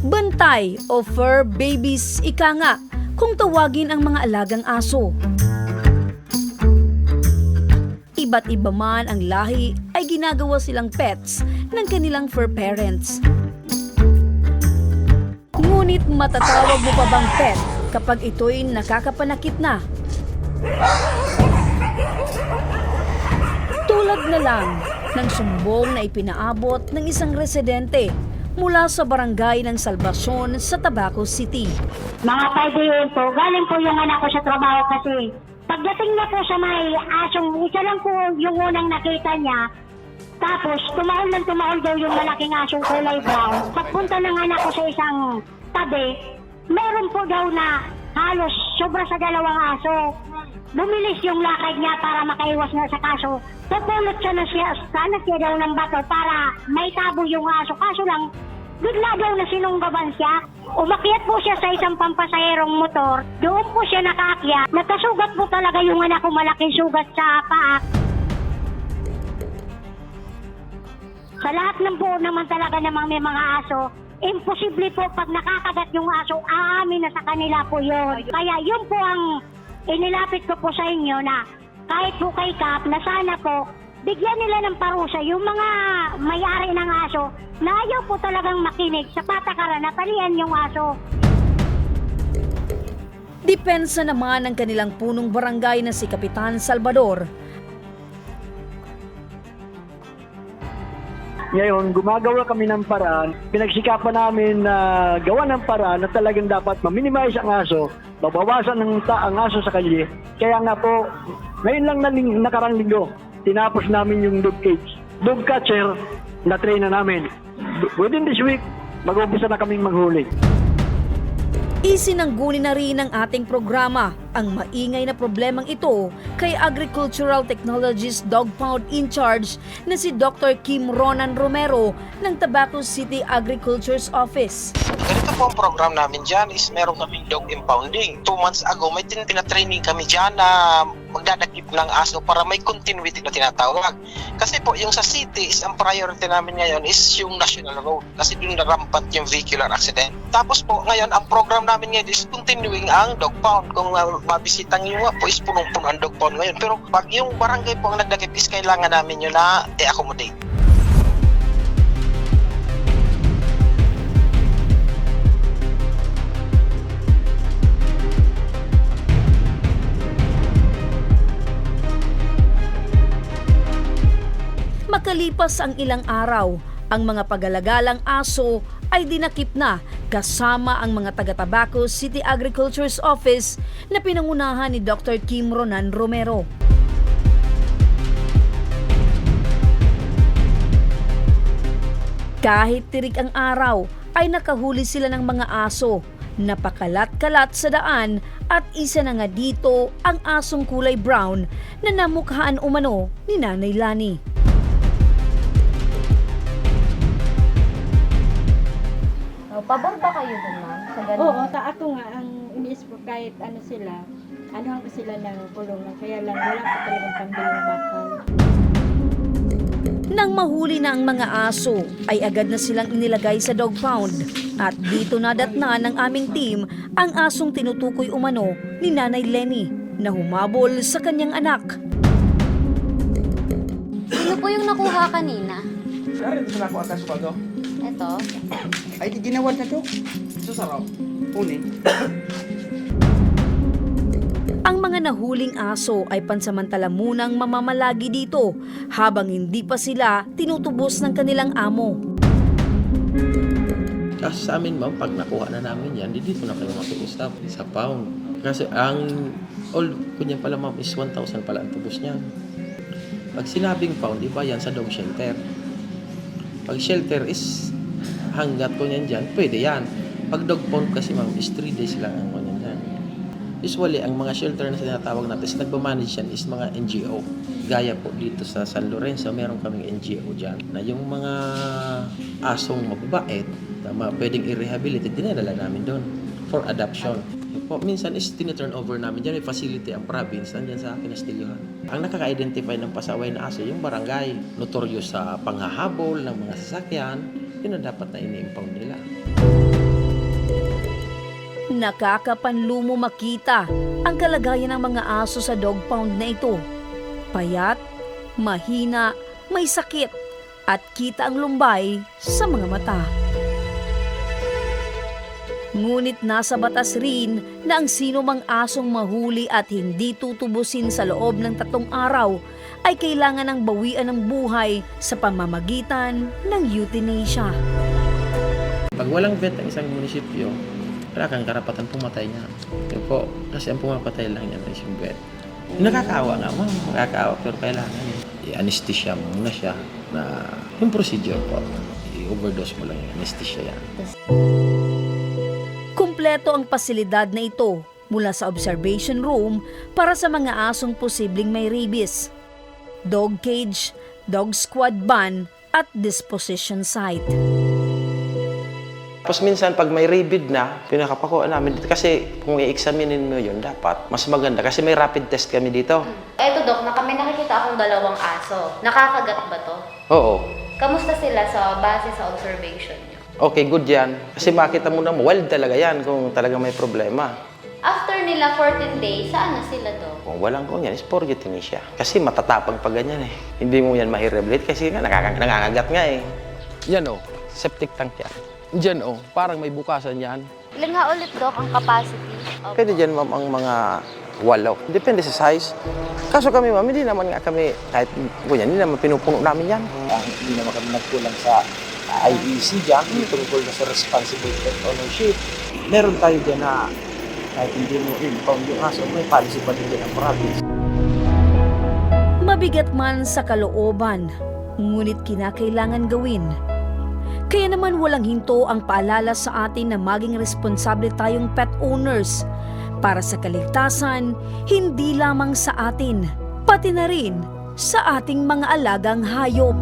Bantay o fur babies ika nga kung tawagin ang mga alagang aso. Iba't iba man ang lahi ay ginagawa silang pets ng kanilang fur parents. Ngunit matatawag mo pa bang pet kapag ito'y nakakapanakit na? Tulad na lang ng sumbong na ipinaabot ng isang residente mula sa barangay ng Salvacion sa Tabaco City. Mga kaibigan po, galing po yung anak ko sa trabaho kasi pagdating na po sa may asong, isa lang po yung unang nakita niya, tapos tumahol lang tumahol daw yung malaking asong kulay brown. Pagpunta ng anak ko sa isang tabi, meron po daw na halos sobra sa dalawang aso. Bumilis yung lakad niya para makaiwas na sa kaso. Pupulot siya na siya, sana siya daw ng bato para may tabo yung aso. Kaso lang, bigla daw na sinunggaban siya. Umakyat po siya sa isang pampasaherong motor. Doon po siya nakaakyat. Nagkasugat po talaga yung anak ko malaking sugat sa paa. Sa lahat ng buo naman talaga namang may mga aso, imposible po pag nakakagat yung aso, aamin na sa kanila po yun. Kaya yun po ang inilapit ko po sa inyo na kahit po kay Kap na sana po bigyan nila ng parusa yung mga may-ari ng aso na ayaw po talagang makinig sa patakaran na talian yung aso. Depensa naman ng kanilang punong barangay na si Kapitan Salvador Ngayon, gumagawa kami ng paraan. Pinagsikapan namin na gawa ng paraan na talagang dapat ma-minimize ang aso, mabawasan ng ta ang aso sa kalye. Kaya nga po, ngayon lang na ling- nakarang linggo, tinapos namin yung dog cage. Dog catcher, na-train na namin. Within this week, mag-umpisa na kaming maghuli. Isinangguni na rin ng ating programa ang maingay na problemang ito kay Agricultural Technologies Dog Pound in charge na si Dr. Kim Ronan Romero ng Tabaco City Agriculture's Office. Ganito po ang program namin dyan is meron kaming dog impounding. Two months ago, may tin- pinatraining kami dyan na magdadakip ng aso para may continuity na tinatawag. Kasi po, yung sa city is ang priority namin ngayon is yung national road. Kasi doon na rampant yung vehicular accident. Tapos po, ngayon, ang program namin ngayon is continuing ang dog pound. Kung uh, mabisita nyo nga po is punong-puno ang dog pound ngayon. Pero pag yung barangay po ang nagdakip is kailangan namin yun na i-accommodate. Makalipas ang ilang araw, ang mga pagalagalang aso ay dinakip na kasama ang mga taga-Tabaco City Agriculture's Office na pinangunahan ni Dr. Kim Ronan Romero. Kahit tirik ang araw, ay nakahuli sila ng mga aso. Napakalat-kalat sa daan at isa na nga dito ang asong kulay brown na namukhaan umano ni Nanay Lani. Oh, pabor ba kayo dun, ma'am? Sa ganun? Oo, ta ako nga ang iniis ko kahit ano sila, anuhan ko sila ng kulungan. Kaya lang wala ko talagang pambiling bakal. Nang mahuli na ang mga aso, ay agad na silang inilagay sa dog pound. At dito nadatna ng aming team ang asong tinutukoy umano ni Nanay Lenny na humabol sa kanyang anak. Sino po yung nakuha kanina? Dari ito na ako atas ko to. Ito. Ay, di ginawad na to. Susaraw. Uni. Ang mga nahuling aso ay pansamantala munang mamamalagi dito habang hindi pa sila tinutubos ng kanilang amo. Kasi sa amin, ma'am, pag nakuha na namin yan, di dito na kayo mag-stop sa pound. Kasi ang all, kunya pala ma'am, is 1,000 pala ang tubos niyan. Pag sinabing pound, iba yan sa dog shelter. Pag shelter is hanggat ko niyan dyan, pwede yan. Pag dog pound kasi ma'am, is 3 days lang ang kunya dyan. Usually, ang mga shelter na sinatawag natin, is nagmamanage yan is mga NGO. Gaya po dito sa San Lorenzo, meron kaming NGO dyan na yung mga asong mababait na mga pwedeng i-rehabilitate, dinadala namin doon for adoption. Po, minsan is tiniturn over namin dyan, may facility ang province, nandyan sa akin Castillohan. Ang nakaka-identify ng pasaway na aso, yung barangay, notorious sa panghahabol ng mga sasakyan, yun ang dapat na ini-impound nila. Nakakapanlumo makita ang kalagayan ng mga aso sa dog pound na ito. Payat, mahina, may sakit, at kita ang lumbay sa mga mata. Ngunit nasa batas rin na ang sino mang asong mahuli at hindi tutubusin sa loob ng tatlong araw ay kailangan ng bawian ng buhay sa pamamagitan ng euthanasia. Pag walang vet ang isang munisipyo, wala kang karapatan pumatay niya. Yun po, kasi ang pumapatay lang yan is yung vet. Nakakaawa nga, ma'am. Nakakaawa, pero kailangan eh. I-anesthesia mo muna siya na yung procedure po. I-overdose mo lang yung anesthesia yan. Kumpleto ang pasilidad na ito mula sa observation room para sa mga asong posibleng may rabies, dog cage, dog squad ban at disposition site. Tapos minsan, pag may rabid na, pinakapakuha namin dito. Kasi kung i-examinin mo yun, dapat mas maganda. Kasi may rapid test kami dito. Eto, Dok, na kami nakikita akong dalawang aso. Nakakagat ba to? Oo. Kamusta sila sa base sa observation niyo? Okay, good yan. Kasi makita mo na, wild talaga yan kung talaga may problema. After nila 14 days, saan na sila, Dok? Kung walang kung yan, is for euthanasia. Kasi matatapang pa ganyan eh. Hindi mo yan ma-rehabilitate kasi nga nakaka- nangangagat nga eh. Yan oh, septic tank yan. Diyan oh, parang may bukasan yan. Ilan nga ulit, Dok, ang capacity? of- Pwede dyan ma'am ang mga walo. Depende sa size. Kaso kami ma'am, hindi naman nga kami, kahit ganyan, hindi naman pinupuno namin yan. Ah, hindi naman kami nagkulang sa IEC dyan, yung tungkol na sa responsible pet ownership. Meron tayo dyan na kahit hindi mo impound yung aso, may policy pa din ang province. Mabigat man sa kalooban, ngunit kinakailangan gawin. Kaya naman walang hinto ang paalala sa atin na maging responsable tayong pet owners para sa kaligtasan hindi lamang sa atin, pati na rin sa ating mga alagang hayop.